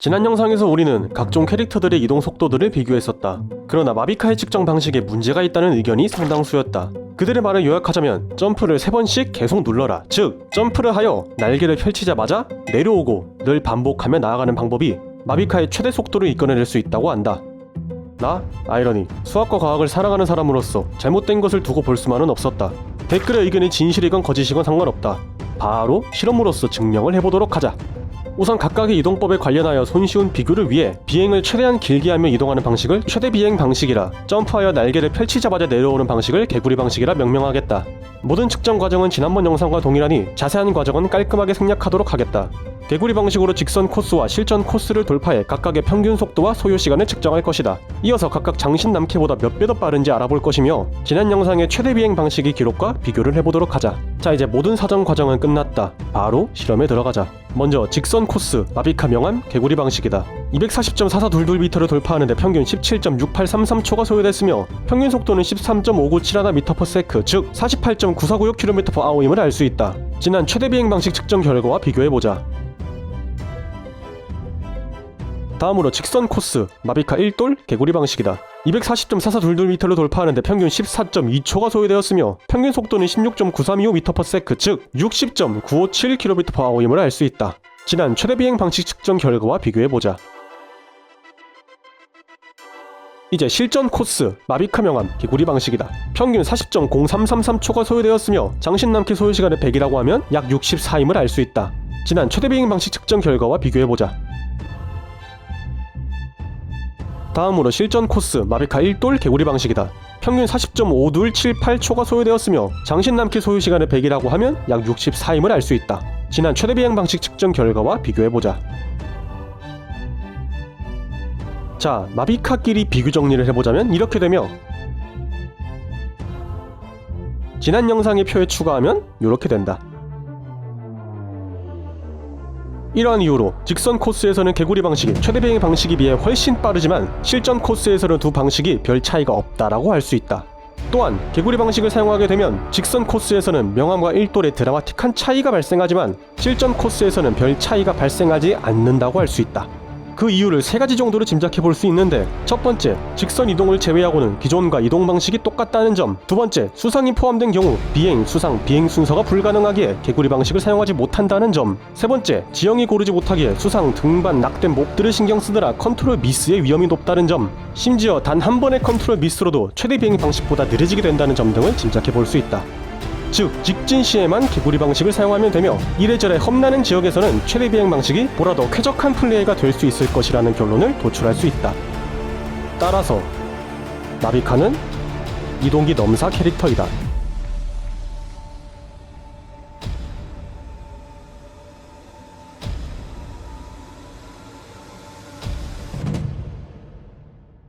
지난 영상에서 우리는 각종 캐릭터들의 이동 속도들을 비교했었다. 그러나 마비카의 측정 방식에 문제가 있다는 의견이 상당수였다. 그들의 말을 요약하자면 점프를 3번씩 계속 눌러라. 즉, 점프를 하여 날개를 펼치자마자 내려오고 늘 반복하며 나아가는 방법이 마비카의 최대 속도를 이끌어낼 수 있다고 한다. 나 아이러니 수학과 과학을 사랑하는 사람으로서 잘못된 것을 두고 볼 수만은 없었다. 댓글의 의견이 진실이건 거짓이건 상관없다. 바로 실험으로서 증명을 해보도록 하자. 우선 각각의 이동법에 관련하여 손쉬운 비교를 위해 비행을 최대한 길게 하며 이동하는 방식을 최대 비행 방식이라 점프하여 날개를 펼치자마자 내려오는 방식을 개구리 방식이라 명명하겠다. 모든 측정 과정은 지난번 영상과 동일하니 자세한 과정은 깔끔하게 생략하도록 하겠다. 개구리 방식으로 직선 코스와 실전 코스를 돌파해 각각의 평균 속도와 소요 시간을 측정할 것이다. 이어서 각각 장신 남캐보다 몇 배 더 빠른지 알아볼 것이며 지난 영상의 최대 비행 방식의 기록과 비교를 해보도록 하자. 자 이제 모든 사정 과정은 끝났다. 바로 실험에 들어가자. 먼저 직선 코스 마비카 명암 개구리 방식이다. 240.4422m를 돌파하는데 평균 17.6833초가 소요됐으며 평균 속도는 13.5971m/s 즉 48.9496km/h임을 알 수 있다. 지난 최대 비행 방식 측정 결과와 비교해 보자. 다음으로 직선 코스 마비카 1돌 개구리 방식이다. 240.4422m를 돌파하는데 평균 14.2초가 소요되었으며 평균 속도는 16.9325m/s 즉 60.957km/h임을 알 수 있다. 지난 최대 비행 방식 측정 결과와 비교해 보자. 이제 실전 코스 마비카 명암 개구리 방식이다. 평균 40.0333초가 소요되었으며 장신 남기 소요 시간을 100이라고 하면 약 64임을 알 수 있다. 지난 최대 비행 방식 측정 결과와 비교해 보자. 다음으로 실전 코스 마비카 1돌 개구리 방식이다. 평균 40.5278초가 소요되었으며 장신 남기 소요 시간을 100이라고 하면 약 64임을 알 수 있다. 지난 최대 비행 방식 측정 결과와 비교해 보자. 자, 마비카끼리 비교 정리를 해보자면 이렇게 되며 지난 영상의 표에 추가하면 이렇게 된다. 이러한 이유로 직선 코스에서는 개구리 방식이 최대 비행 방식에 비해 훨씬 빠르지만 실전 코스에서는 두 방식이 별 차이가 없다라고 할 수 있다. 또한 개구리 방식을 사용하게 되면 직선 코스에서는 명암과 1돌의 드라마틱한 차이가 발생하지만 실전 코스에서는 별 차이가 발생하지 않는다고 할 수 있다. 그 이유를 세 가지 정도로 짐작해 볼 수 있는데 첫 번째, 직선 이동을 제외하고는 기존과 이동 방식이 똑같다는 점. 두 번째, 수상이 포함된 경우 비행, 수상, 비행 순서가 불가능하기에 개구리 방식을 사용하지 못한다는 점. 세 번째, 지형이 고르지 못하기에 수상, 등반, 낙된 몹들을 신경 쓰느라 컨트롤 미스의 위험이 높다는 점. 심지어 단 한 번의 컨트롤 미스로도 최대 비행 방식보다 느려지게 된다는 점 등을 짐작해 볼 수 있다. 즉 직진 시에만 개구리 방식을 사용하면 되며 이래저래 험나는 지역에서는 최대 비행 방식이 보다 더 쾌적한 플레이가 될 수 있을 것이라는 결론을 도출할 수 있다. 따라서 나비카는 이동기 넘사 캐릭터이다.